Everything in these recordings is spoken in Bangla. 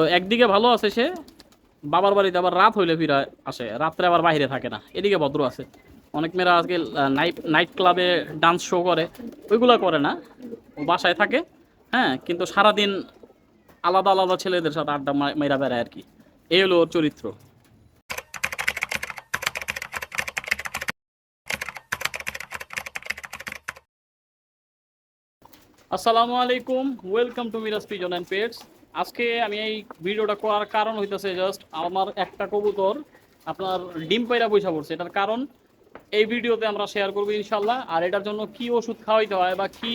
তো একদিকে ভালো আছে সে, বাবার বাড়িতে আবার রাত হইলে ফিরে আসে, রাত্রে আবার বাইরে থাকে না, এদিকে ভদ্র আছে। অনেক মেয়েরা আজকে নাইট নাইট ক্লাবে ডান্স শো করে, ওইগুলো করে না বাসায় থাকে হ্যাঁ কিন্তু সারাদিন আলাদা আলাদা ছেলেদের সাথে আড্ডা মেয়েরা বেড়ায় আর কি। এই হলো ওর চরিত্র। আসসালামু আলাইকুম welcome to Miraj pigeon and pets আজকে আমি এই ভিডিওটা করার কারণ হইতেছে জাস্ট আমার একটা কবুতর, আপনার ডিম পাইরা পয়সা পড়ছে। এটার কারণ এই ভিডিওতে আমরা শেয়ার করব ইনশাল্লাহ আর এটার জন্য কি ওষুধ খাওয়াইতে হয় বা কি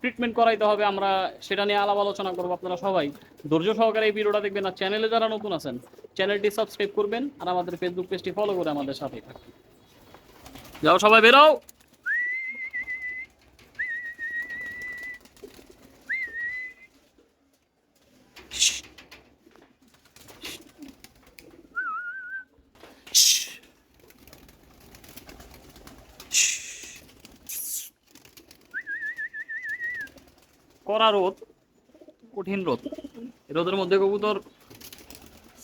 ট্রিটমেন্ট করাইতে হবে আমরা সেটা নিয়ে আলাপ আলোচনা করব আপনারা সবাই। ধৈর্য সহকারে এই ভিডিওটা দেখবেন আর চ্যানেলে যারা নতুন আছেন চ্যানেলটি সাবস্ক্রাইব করবেন আর আমাদের ফেসবুক পেজটি ফলো করে আমাদের সাথেই থাকবেন যাও সবাই বেরোও। কড়া রোদ, কঠিন রোদ। রোদের মধ্যে কবুতর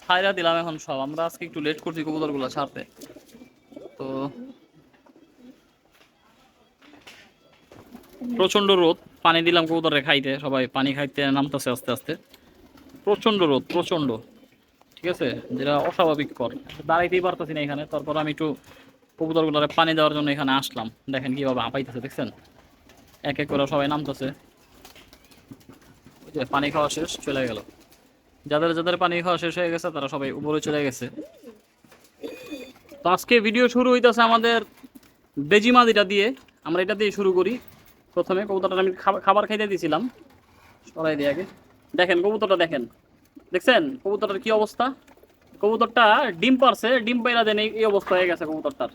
ছাইরা দিলাম এখন সব। আমরা আজকে একটু লেট করছি কবুতরগুলো ছাড়তে। তো প্রচণ্ড রোদ। পানি দিলাম কবুতরে খাইতে। সবাই পানি খাইতে নামতেছে আস্তে আস্তে। প্রচণ্ড রোদ প্রচণ্ড ঠিক আছে? যেটা অস্বাভাবিক কর দাঁড়াইতেই পারতেছি না এখানে। তারপর আমি একটু কবুতরগুলোরে পানি দেওয়ার জন্য এখানে আসলাম। দেখেন কীভাবে হাঁপাইতেছে, দেখছেন? এক এক করে সবাই নামতেছে। যে পানি খাওয়া শেষ, চলে গেল। যাদের যাদের পানি খাওয়া শেষ হয়ে গেছে, তারা সবাই উপরে চলে গেছে। তো আজকে ভিডিও শুরু হইতেছে আমাদের বেজি মাদিটা দিয়ে। আমরা এটা দিয়ে শুরু করি। প্রথমে কবুতরটা আমি খাবার খাইতে দিয়েছিলাম সরাই দিয়ে আগে। দেখেন কবুতরটা দেখেন। দেখছেন? কবুতরটার কি অবস্থা? কবুতরটা ডিম পারছে ডিম পাইরা দেন এই অবস্থা হয়ে গেছে কবুতরটার।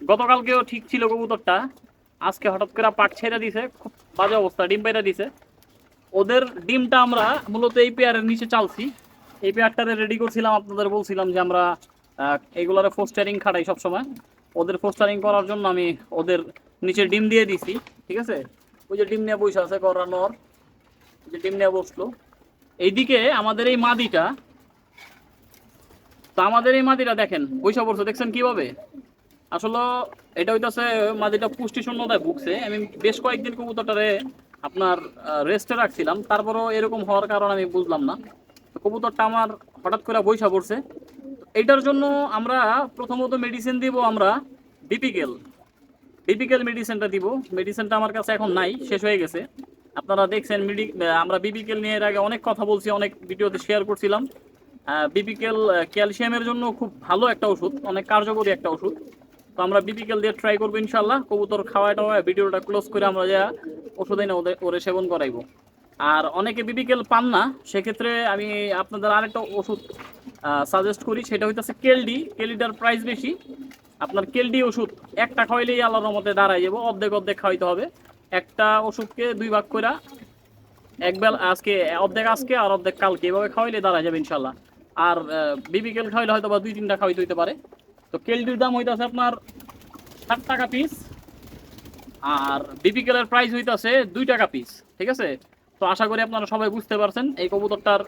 গতকালকেও ঠিক ছিল কবুতরটা। আজকে হঠাৎ করে পাট ছেড়ে দিছে খুব বাজে অবস্থা ডিম পাইরা দিছে। ওদের ডিমটা আমরা মূলত এই পেয়ারের নিচে চালছি। এই পেয়ারটারে রেডি করছিলাম আপনাদের বলছিলাম যে আমরা আহ, এইগুলারে ফোস্টারিং খাটাই সবসময়। ওদের ফোস্টারিং করার জন্য আমি ওদের নিচে ডিম দিয়ে দিছি ঠিক আছে? ওই যে ডিম নিয়ে বসে আছে করানোর। যে ডিম নিয়ে বসল। এইদিকে আমাদের এই মাদিটা, তো আমাদের এই মাদিটা দেখেন দেখছেন কীভাবে? আসলে এটা হইতাছে, মাদিটা পুষ্টি শূন্যতায় ভুগছে। আমি বেশ কয়েকদিন কবুতরটারে আপনার রেস্টে রাখছিলাম। তারপরও এরকম হওয়ার কারণ আমি বুঝলাম না। কবুতরটা আমার হঠাৎ করে বৈশা পড়ছে এইটার জন্য আমরা প্রথমত মেডিসিন দিব আমরা বিপিকেল বিপিকেল মেডিসিনটা দিব। মেডিসিনটা আমার কাছে এখন নাই, শেষ হয়ে গেছে। আপনারা দেখছেন আমরা বিপিকেল নিয়ে এর আগে অনেক কথা বলছি, অনেক ভিডিওতে শেয়ার করছিলাম। বিপিকেল ক্যালসিয়ামের জন্য খুব ভালো একটা ওষুধ, অনেক কার্যকরী একটা ওষুধ। তো আমরা বিপিকেল দিয়ে ট্রাই করব ইনশাল্লাহ কবুতর খাওয়া টাওয়া ভিডিওটা ক্লোজ করে আমরা যা ওষুধ এনে ওদের, ওরে সেবন করাইবো। আর অনেকে বিপিকেল পান না, সেক্ষেত্রে আমি আপনাদের আরেকটা ওষুধ সাজেস্ট করি, সেটা হইতেছে কেলডি। কেলডিটার প্রাইস বেশি। আপনার কেলডি ওষুধ একটা খাওয়াইলেই আল্লাহর মতে দাঁড়ায় যাব, অর্ধেক অর্ধেক খাওয়াইতে হবে। একটা ওষুধকে দুই ভাগ করে এক বেলা আজকে, অর্ধেক আজকে আর অর্ধেক কালকে। এভাবে খাওয়াইলে দাঁড়ায় যাবে ইনশাল্লাহ আর বিবিকেল খাওয়াইলে হয়তো বা দুই তিনটা খাওয়াইতে হইতে পারে। তো কেলডির দাম হইতাছে আপনার ষাট টাকা পিস আর বিপিকেলের প্রাইস হইতাছে দুই টাকা পিস ঠিক আছে? তো আশা করি আপনারা সবাই বুঝতে পারছেন। এই কবুতরটার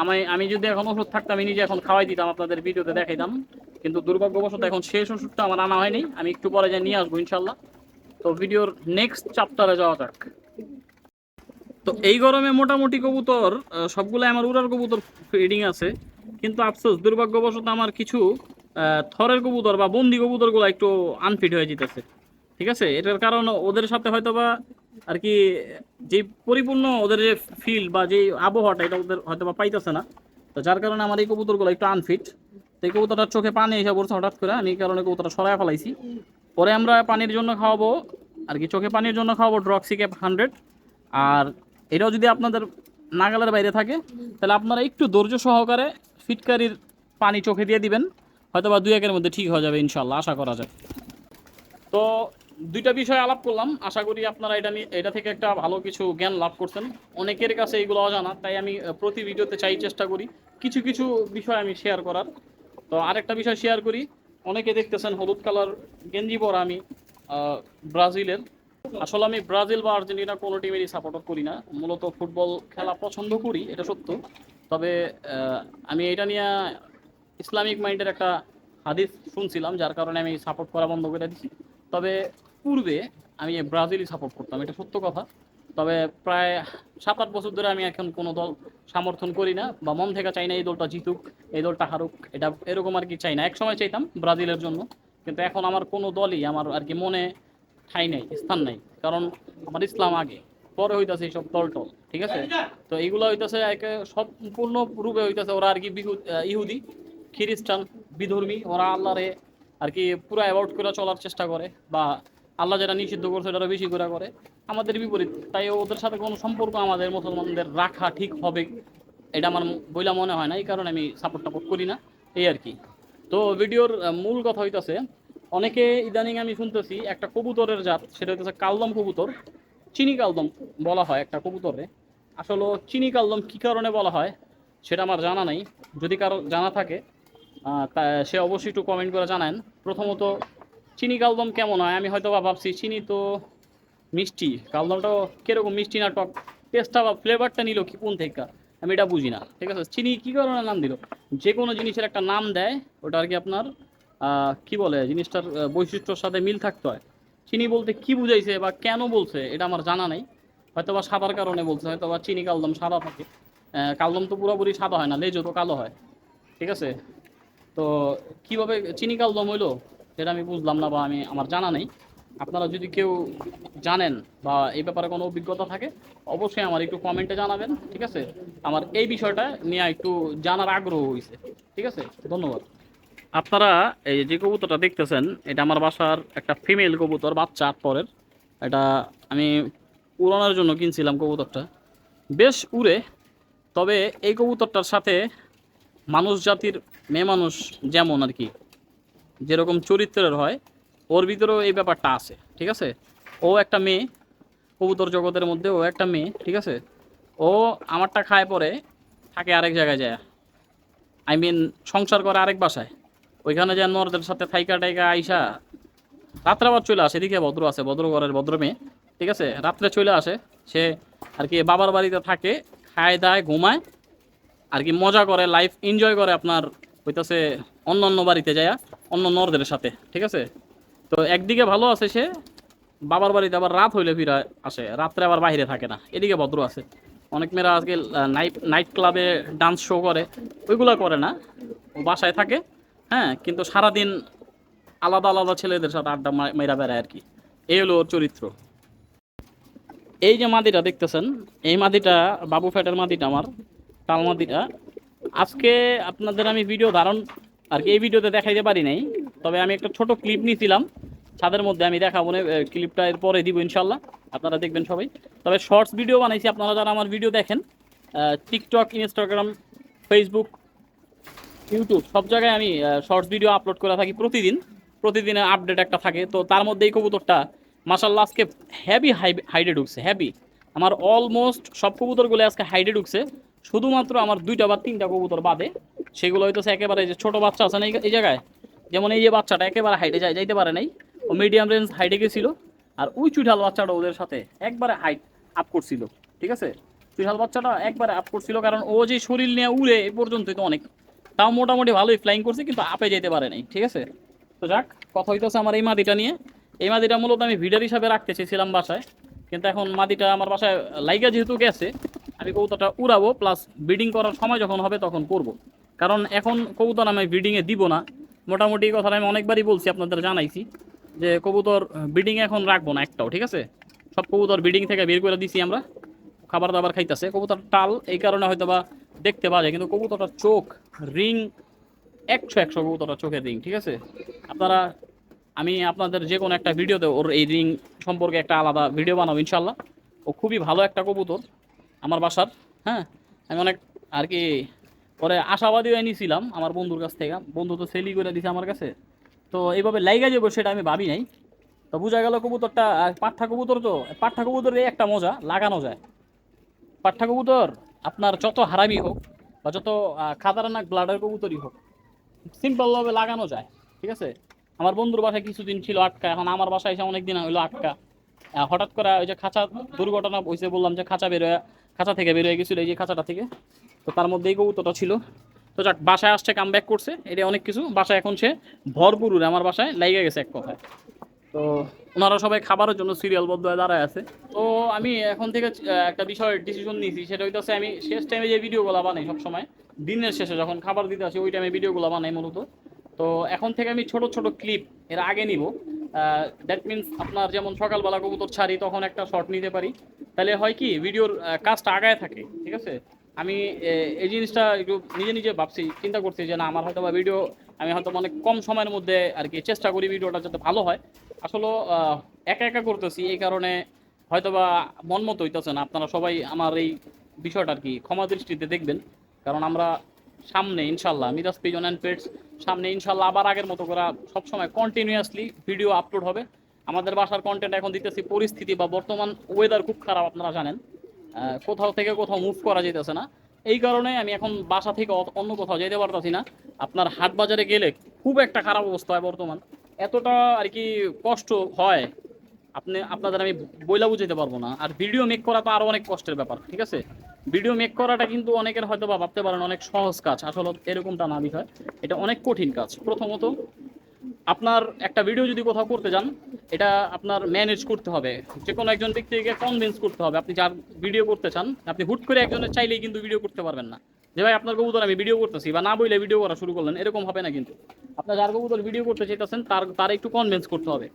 আমি আমি যদি এখন ওষুধ থাকতাম, আমি নিজে এখন খাওয়াই দিতাম, আপনাদের ভিডিওতে দেখাইতাম। কিন্তু দুর্ভাগ্যবশত এখন শেষ ওষুধটা আমার আনা হয়নি। আমি একটু পরে যা নিয়ে আসব ইনশাল্লাহ তো ভিডিওর নেক্সট চ্যাপ্টারে যাওয়া যাক। তো এই গরমে মোটামুটি কবুতর সবগুলো আমার উড়ার কবুতর ফিডিং আছে। কিন্তু আফসোস, দুর্ভাগ্যবশত আমার কিছু থরের কবুতর বা বন্দি কবুতরগুলো একটু আনফিট হয়ে যেতেছে। ঠিক আছে? এটার কারণ ওদের সাথে হয়তো বা আর কি, যে পরিপূর্ণ ওদের যে ফিল্ড বা যে আবহাওয়াটা এটা ওদের হয়তো বা পাইতেছে না। তো যার কারণে আমার এই কবুতরগুলো একটু আনফিট তো এই কবুতরটার চোখে পানি এসে পড়ছে হঠাৎ করে। আমি এই কারণে কবুতরটা সরাই ফেলাইছি। পরে আমরা পানির জন্য খাওয়াবো, আর কি চোখে পানির জন্য খাওয়াবো ড্রক্সি ক্যাপ হান্ড্রেড আর এটাও যদি আপনাদের নাগালের বাইরে থাকে, তাহলে আপনারা একটু ধৈর্য সহকারে ফিটকারির পানি চোখে দিয়ে দিবেন হয়তো বা দুই একের মধ্যে ঠিক হয়ে যাবে ইনশাল্লাহ আশা করা যায়। তো দুইটা বিষয় আলাপ করলাম, আশা করি আপনারা এটা নিয়ে এটা থেকে একটা ভালো কিছু জ্ঞান লাভ করছেন। অনেকের কাছে এগুলো অজানা, তাই আমি প্রতি ভিডিওতে চাই চেষ্টা করি কিছু কিছু বিষয় আমি শেয়ার করার। তো আরেকটা বিষয় শেয়ার করি অনেকে দেখতেছেন হলুদ কালার গেঞ্জি পরা আমি ব্রাজিলের। আসলে আমি ব্রাজিল বা আর্জেন্টিনা কোনো টিমেরই সাপোর্ট করি না। মূলত ফুটবল খেলা পছন্দ করি, এটা সত্য। তবে আমি এটা নিয়ে ইসলামিক মাইন্ডের একটা হাদিস শুনছিলাম, যার কারণে আমি সাপোর্ট করা বন্ধ করে দিচ্ছি তবে পূর্বে আমি ব্রাজিলই সাপোর্ট করতাম, এটা সত্য কথা। তবে প্রায় সাত আট বছর ধরে আমি এখন কোনো দল সমর্থন করি না বা মন থেকে চাই না এই দলটা জিতুক, এই দলটা হারুক, এটা এরকম আর কি চাই না। এক সময় চাইতাম ব্রাজিলের জন্য, কিন্তু এখন আমার কোনো দলই আমার আর কি মনে ঠাই নেই, স্থান নাই, কারণ আমার ইসলাম আগে, পরে হইতাছে এইসব দল টল ঠিক আছে? তো এইগুলো হইতেছে একে সম্পূর্ণ রূপে হইতেছে ওরা আর কি ইহুদি, খ্রিস্টান, বিধর্মী, ওরা আল্লাহরে আর কি পুরো অ্যাভয়েড করে চলার চেষ্টা করে বা আল্লাহ যেটা নিষিদ্ধ করছে সেটা বেশি করে করে। আমাদের বিপরীত। তাই ওদের সাথে কোনো সম্পর্ক আমাদের মুসলমানদের রাখা ঠিক হবে, এটা আমার বইলা মনে হয় না, এই কারণে আমি সাপোর্ট টাপোর্ট করি না, এই আর কি। তো ভিডিওর মূল কথা হইতেছে, অনেকে ইদানিং আমি শুনতেছি একটা কবুতরের জাত, সেটা হইতেছে কালদম কবুতর, চিনি কালদম বলা হয় একটা কবুতরে। আসলে চিনি কালদম কী কারণে বলা হয়, সেটা আমার জানা নাই। যদি কারও জানা থাকে তা সে অবশ্যই একটু কমেন্ট করে জানান। প্রথমত চিনি কালদম কেমন হয়? আমি হয়তো বা ভাবছি চিনি তো মিষ্টি। কালদমটাও কীরকম মিষ্টি না টক? টেস্টটা বা ফ্লেভারটা নিল কি কোন থেকে? আমি এটা বুঝি না। ঠিক আছে? চিনি কী কারণে নাম দিল? যে কোনো জিনিসের একটা নাম দেয়, ওটা আর কি আপনার কি বলে জিনিসটার বৈশিষ্ট্যর সাথে মিল থাকতে হয়। চিনি বলতে কি বুঝাইছে বা কেন বলছে এটা আমার জানা নেই। হয়তো বা সাদার কারণে বলছে হয়তো বা চিনি কালদম সাদা থাকে। কালদম তো পুরোপুরি সাদা হয় না, লেজও তো কালো হয়। ঠিক আছে? তো কীভাবে চিনি কালদম হইল? সেটা আমি বুঝলাম না বা আমি, আমার জানা নেই। আপনারা যদি কেউ জানেন বা এই ব্যাপারে কোনো অভিজ্ঞতা থাকে, অবশ্যই আমার একটু কমেন্টে জানাবেন, ঠিক আছে? আমার এই বিষয়টা নিয়ে একটু জানার আগ্রহ হয়েছে ঠিক আছে? ধন্যবাদ। আপনারা এই যে কবুতরটা দেখতেছেন, এটা আমার বাসার একটা ফিমেল কবুতর, বাচ্চা পরের এটা আমি উড়ানোর জন্য কিনছিলাম কবুতরটা। বেশ উড়ে, তবে এই কবুতরটার সাথে মানুষ জাতির, মেয়ে মানুষ যেমন আর কি যেরকম চরিত্রের হয়, ওর ভিতরেও এই ব্যাপারটা আছে, ঠিক আছে? ও একটা মেয়ে, কবুতর জগতের মধ্যে ও একটা মেয়ে, ঠিক আছে? ও আমারটা খায় পরে থাকে আরেক জায়গায় যায়। আই মিন সংসার করে আরেক বাসায়। ওইখানে যে নরদের সাথে থাইকা টাইকা আইসা রাত্রে আবার চলে আসে, এদিকে ভদ্র আছে, ভদ্র ঘরের ভদ্র মেয়ে, ঠিক আছে? রাত্রে চলে আসে, সে আর কি বাবার বাড়িতে থাকে, খায়, দায়, ঘুমায়, আর কি মজা করে লাইফ এনজয় করে আপনার হইতাছে অন্য অন্য বাড়িতে যায় অন্য নরদের সাথে, ঠিক আছে? তো একদিকে ভালো আছে সে, বাবার বাড়িতে আবার রাত হইলে ফিরে আসে, রাত্রে আবার বাইরে থাকে না, এদিকে ভদ্র আছে। অনেক মেয়েরা আজকে নাইট নাইট ক্লাবে ডান্স শো করে, ওইগুলো করে না বাসায় থাকে হ্যাঁ কিন্তু সারাদিন আলাদা আলাদা ছেলেদের সাথে আড্ডা মা- মেরা বেড়ায় আর কি এই হলো ওর চরিত্র। এই যে মাদিটা দেখতেছেন, এই মাদিটা বাবু ফ্যাটের মাদিটা আমার তাল মাদিটা আজকে আপনাদের আমি ভিডিও ধারণ আর কি এই ভিডিওতে দেখাইতে পারি নাই, তবে আমি একটা ছোট ক্লিপ নিয়েছিলাম ছাদের মধ্যে আমি দেখাবো না ক্লিপটা এর পরে দিব ইনশাল্লাহ আপনারা দেখবেন সবাই। তবে শর্টস ভিডিও বানাইছি, আপনারা যারা আমার ভিডিও দেখেন টিকটক ইনস্টাগ্রাম ফেসবুক ইউটিউব সব জায়গায় আমি শর্টস ভিডিও আপলোড করে থাকি প্রতিদিন। প্রতিদিনের আপডেট একটা থাকে, তো তার মধ্যে এই কবুতরটা মাসাল্লাহ আজকে হ্যাভি হাই হাইডে ঢুকছে হ্যাভি আমার অলমোস্ট সব কবুতরগুলো আজকে হাইডে ঢুকছে। শুধুমাত্র আমার দুইটা বা তিনটা কবুতর বাদে, সেগুলো হইতেছে একেবারে যে ছোট বাচ্চা আছে না এই- জায়গায়, যেমন এই যে বাচ্চাটা একেবারে হাইটে যায়, যাইতে পারে নাই, ও মিডিয়াম রেঞ্জ হাইটে গেছিল, আর ওই চুইঠাল বাচ্চাটা ওদের সাথে একবারে হাইট আপ করছিল, ঠিক আছে? চুইঠাল বাচ্চাটা একবারে আপ করছিল, কারণ ও যে শরীর নিয়ে উড়ে এ পর্যন্তই তো অনেক, তাও মোটামুটি ভালোই ফ্লাইং করছে, কিন্তু আপে যেতে পারে নাই, ঠিক আছে? তো যাক, কথা হইতেছে আমার এই মাদিটা নিয়ে। এই মাদিটা মূলত আমি ভিডার হিসাবে রাখতে চেয়েছিলাম বাসায়, কিন্তু এখন মাদিটা আমার বাসায় লাইগা যেহেতু গেছে আমি কবুতরটা উড়াবো প্লাস ব্রিডিং করার সময় যখন হবে তখন করব। কারণ এখন কবুতর আমি ব্রিডিংয়ে দিব না। মোটামুটি এই কথাটা আমি অনেকবারই বলছি, আপনাদের জানাইছি যে কবুতর ব্রিডিংয়ে এখন রাখব না একটাও, ঠিক আছে? সব কবুতর ব্রিডিং থেকে বের করে দিছি আমরা। খাবার দাবার খাইতেছে। কবুতর টাল, এই কারণে হয়তো বা দেখতে বাজে কিন্তু কবুতরটার চোখ রিং একশো একশো কবুতরটার চোখের রিং ঠিক আছে? আপনারা, আমি আপনাদের যে কোনো একটা ভিডিওতে ওর এই রিং সম্পর্কে একটা আলাদা ভিডিও বানাবো, ইনশাল্লাহ। ও খুবই ভালো একটা কবুতর। আমার বাসার হ্যাঁ? আমি অনেক আর কি পরে আশাবাদী হয়ে নিয়েছিলাম আমার বন্ধুর কাছ থেকে। বন্ধু তো সেলই করে দিছে আমার কাছে। তো এইভাবে লাইগা যাব সেটা আমি ভাবি নাই। তো বোঝা গেল কবুতরটা পাঠা কবুতর তো পাঠা কবুতরের একটা মজা, লাগানো যায়। পাঠা কবুতর আপনার যত হারামি হোক বা যত খাতারনাক ব্লাডের কবুতরই হোক সিম্পলভাবে লাগানো যায়, ঠিক আছে? আমার বন্ধুর বাসায় কিছুদিন ছিল আটকা, এখন আমার বাসায় এসে অনেক দিন হইল আটকা। হঠাৎ করে ওই যে খাঁচা দুর্ঘটনা হয়েছে বললাম যে খাঁচা বেরোয় খাঁচা থেকে বেরোয় গেছিল, এই যে খাঁচাটা থেকে। তো তার মধ্যে এই কবুতরটা ছিল। তো যাক, বাসায় আসছে কাম ব্যাক করছে। এটা অনেক কিছু। বাসায় এখন সে ভরপুর আমার বাসায় লেগে গেছে এক কথায়। তো ওনারা সবাই খাবারের জন্য সিরিয়ালবদ্ধ হয়ে দাঁড়ায় আছে। তো আমি এখন থেকে একটা বিষয় ডিসিশন নিয়েছি। সেটা হইতেছে, আমি শেষ টাইমে যে ভিডিওগুলো বানাই সবসময়, দিনের শেষে যখন খাবার দিতে আসি, ওই টাইমে ভিডিওগুলো বানাই মূলত। তো এখন থেকে আমি ছোট ছোট ক্লিপ এর আগে নিব। দ্যাট মিনস আপনার যেমন সকালবেলা কবুতর ছাড়ি, তখন একটা শর্ট নিতে পারি। তাহলে হয় কি, ভিডিওর কাজটা আগায় থাকে, ঠিক আছে? আমি এই জিনিসটা একটু নিজে নিজে ভাবছি, চিন্তা করছি যে না, আমার হয়তো বা ভিডিও, আমি হয়তো অনেক কম সময়ের মধ্যে আর কি চেষ্টা করি ভিডিওটা যাতে ভালো হয়। আসলে একা একা করতেছি, এই কারণে হয়তো বা মন মতো হইতেছে না। আপনারা সবাই আমার এই বিষয়টা আর কি ক্ষমা দৃষ্টিতে দেখবেন। কারণ আমরা সামনে ইনশাল্লাহ মিরাজ পিজন অ্যান্ড পেটস সামনে ইনশাল্লাহ আবার আগের মতো করা সবসময় কন্টিনিউয়াসলি ভিডিও আপলোড হবে। আমাদের বাসার কন্টেন্ট এখন দিতেছি পরিস্থিতি বা বর্তমান ওয়েদার খুব খারাপ, আপনারা জানেন। কোথাও থেকে কোথাও মুভ করা যেতেছে না। এই কারণে আমি এখন বাসা থেকে অন্য কোথাও যেতে পারতাছি না। আপনার হাট বাজারে গেলে খুব একটা খারাপ অবস্থা হয় বর্তমান। এতটা আর কি কষ্ট হয়, আপনি, আপনাদের আমি বইলা বুঝাইতে পারব না। আর ভিডিও মেক করা তো আরও অনেক কষ্টের ব্যাপার, ঠিক আছে? ভিডিও মেক করাটা কিন্তু অনেকের হয়তো বা ভাবতে পারেন অনেক সহজ কাজ, আসলে এরকমটা না বিষয়। এটা অনেক কঠিন কাজ। প্রথমত আপনার একটা ভিডিও যদি কোথাও করতে যান, এটা আপনার ম্যানেজ করতে হবে। যে কোনো একজন ব্যক্তিকে কনভিন্স করতে হবে। আপনি যার ভিডিও করতে চান, আপনি হুট করে একজনের চাইলেই কিন্তু ভিডিও করতে পারবেন না। যে ভাই, আপনার কবুতর আমি ভিডিও করতেছি বা না বইলে ভিডিও করা শুরু করলেন, এরকম হবে না কিন্তু। আপনার যার কবুতর ভিডিও করতে চাইতেছেন, তার তার একটু কনভিন্স করতে হবে।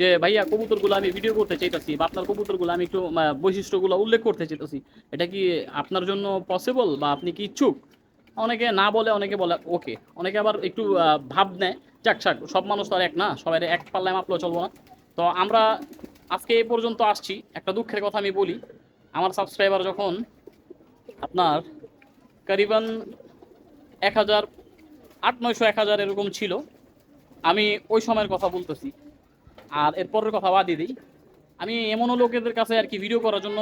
যে ভাইয়া, কবুতরগুলো আমি ভিডিও করতে চাইতেছি বা আপনার কবুতরগুলো আমি একটু বৈশিষ্ট্যগুলো উল্লেখ করতে চাইতেছি, এটা কি আপনার জন্য পসিবল বা আপনি কি ইচ্ছুক? অনেকে না বলে, অনেকে বলে ওকে অনেকে আবার একটু ভাব নেয় যাক যাক সব মানুষ তো আর এক না, সবাই এক পাল্লায় মাপলেও চলবো না। তো আমরা আজকে এই পর্যন্ত আসছি। একটা দুঃখের কথা আমি বলি, আমার সাবস্ক্রাইবার যখন আপনার কারিবান এক হাজার, আট নয়শো এক হাজার এরকম ছিল, আমি ওই সময়ের কথা বলতেছি। আর এরপরের কথা বাদই দিই, আমি এমনও লোকেদের কাছে আর কি ভিডিও করার জন্য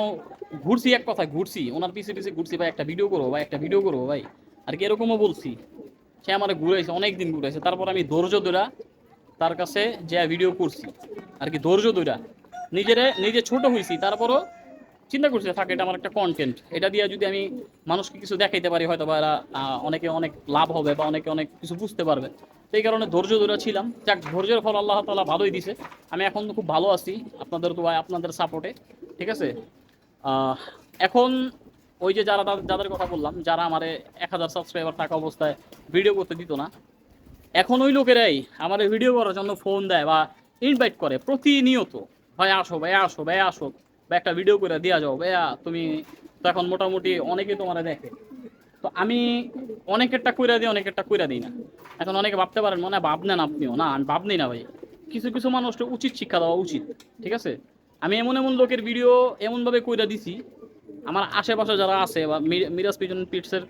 ঘুরছি, এক কথায় ঘুরছি। ওনার পিছে পিছে ঘুরছি, ভাই, একটা ভিডিও করব, ভাই, একটা ভিডিও করব, ভাই। আর কি এরকমও বলছি। সে আমার ঘুরাইছে অনেক দিন ঘুরাইছে। তারপর আমি ধৈর্য ধরা তার কাছে যে ভিডিও করছি। আর কি ধৈর্য ধরা নিজেরে, নিজে ছোট হয়েছি তারপরও চিন্তা করছি থাকে, এটা আমার একটা কন্টেন্ট এটা দিয়ে যদি আমি মানুষকে কিছু দেখাইতে পারি, হয়তো বা এরা অনেকে অনেক লাভ হবে বা অনেকে অনেক কিছু বুঝতে পারবে। সেই কারণে ধৈর্য ধরে ছিলাম। যাক, ধৈর্যের ফল আল্লাহ তালা ভালোই দিছে। আমি এখন খুব ভালো আছি, আপনাদের তো আপনাদের সাপোর্টে ঠিক আছে? এখন ওই যে যারা যাদের কথা বললাম, যারা আমার এক হাজার সাবস্ক্রাইবার থাকা অবস্থায় ভিডিও করতে দিত না, এখন ওই লোকেরাই আমার ভিডিও করার জন্য ফোন দেয় বা ইনভাইট করে প্রতিনিয়ত। ভাই, আসো ভাই আসো ভাই, আসো বা একটা ভিডিও করে দেওয়া যাও, ভাইয়া, তুমি তো এখন মোটামুটি অনেকে তোমার দেখে। তো আমি অনেকেরটা কইরা দিই, অনেকেরটা কইরা দিই না। এখন অনেকে ভাবতে পারেন, মনে হয় ভাবনেন আপনিও? না, আমি ভাবনি না ভাই। কিছু কিছু মানুষকে উচিত শিক্ষা দেওয়া উচিত, ঠিক আছে? আমি এমন এমন লোকের ভিডিও এমনভাবে কইরা দিছি আমার আশেপাশে যারা আছে বা মিরাজ পিজন পিটসের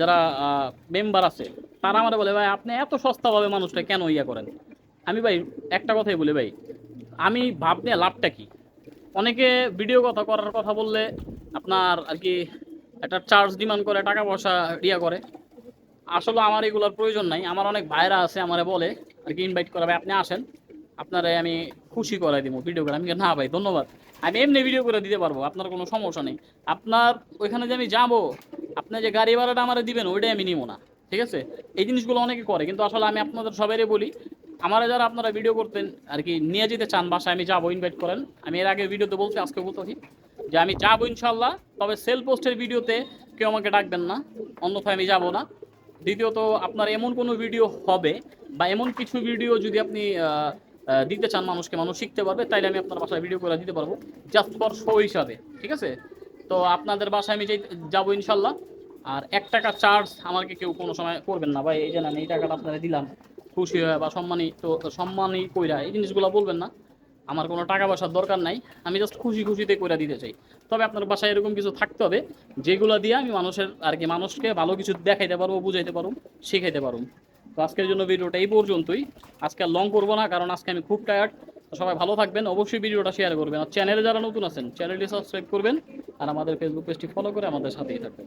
যারা মেম্বার আছে, তারা আমার বলে, ভাই, আপনি এত সস্তাভাবে মানুষটা কেন ইয়া করেন? আমি, ভাই, একটা কথাই বলি, ভাই, আমি ভাবনে লাভটা কি? অনেকে ভিডিও কথা, করার কথা বললে আপনার আর কি একটা চার্জ ডিমান্ড করে, টাকা পয়সা ইয়া করে। আসলে আমার এগুলোর প্রয়োজন নাই। আমার অনেক ভাইরা আছে, আমারে বলে, আর কি ইনভাইট করা, ভাই, আপনি আসেন। আপনারে আমি খুশি করাই দিব ভিডিও করে। আমি না ভাই, ধন্যবাদ। আমি এমনি ভিডিও করে দিতে পারব, আপনার কোনো সমস্যা নেই। আপনার ওইখানে যে আমি যাব, আপনি যে গাড়ি ভাড়াটা আমার দিবেন, ওইটাই আমি নিবো না, ঠিক আছে? এই জিনিসগুলো অনেকে করে, কিন্তু আসলে আমি আপনাদের সবাইরে বলি, আমার যারা আপনারা ভিডিও করতেন, আর কি, নিয়ে যেতে চান, বাসায় আমি যাব ইনভাইট করেন। আমি এর আগে ভিডিওতে বলছি, আজকে বলতেছি যে আমি যাব ইনশাল্লাহ তবে সেল পোস্টের ভিডিওতে কেউ আমাকে ডাকবেন না, অন্যথায় আমি যাব না। দ্বিতীয়ত, আপনার এমন কোনো ভিডিও হবে বা এমন কিছু ভিডিও যদি আপনি দিতে চান মানুষকে, মানুষ শিখতে পারবে, তাইলে আমি আপনার বাসায় ভিডিও করে দিতে পারব। জাস্ট ফর শো হিসাবে, ঠিক আছে? তো আপনাদের বাসায় আমি যাব ইনশাল্লাহ। আর এক টাকা চার্জ আমাকে কেউ কোনো সময় করবেন না। ভাই, এই যে নেন, এই টাকাটা আপনারা দিলাম। খুশি হয়ে বা সম্মানী, তো সম্মানী কইরা এই জিনিসগুলো বলবেন না। আমার কোনো টাকা পয়সার দরকার নাই। আমি জাস্ট খুশি খুশিতে কইরা দিতে চাই। তবে আপনার বাসায় এরকম কিছু থাকতে হবে, যেগুলো দিয়ে আমি মানুষের, আর কি মানুষকে ভালো কিছু দেখাইতে পারব, বুঝাইতে পারব, শেখাইতে পারব। তো আজকের জন্য ভিডিওটা এই পর্যন্তই। আজকে আর লং করব না, কারণ আজকে আমি খুব টায়ার্ড সবাই ভালো থাকবেন, অবশ্যই ভিডিওটা শেয়ার করবেন। আর চ্যানেলে যারা নতুন আছেন চ্যানেলটি সাবস্ক্রাইব করবেন। আর আমাদের ফেসবুক পেজটি ফলো করে আমাদের সাথেই থাকবেন।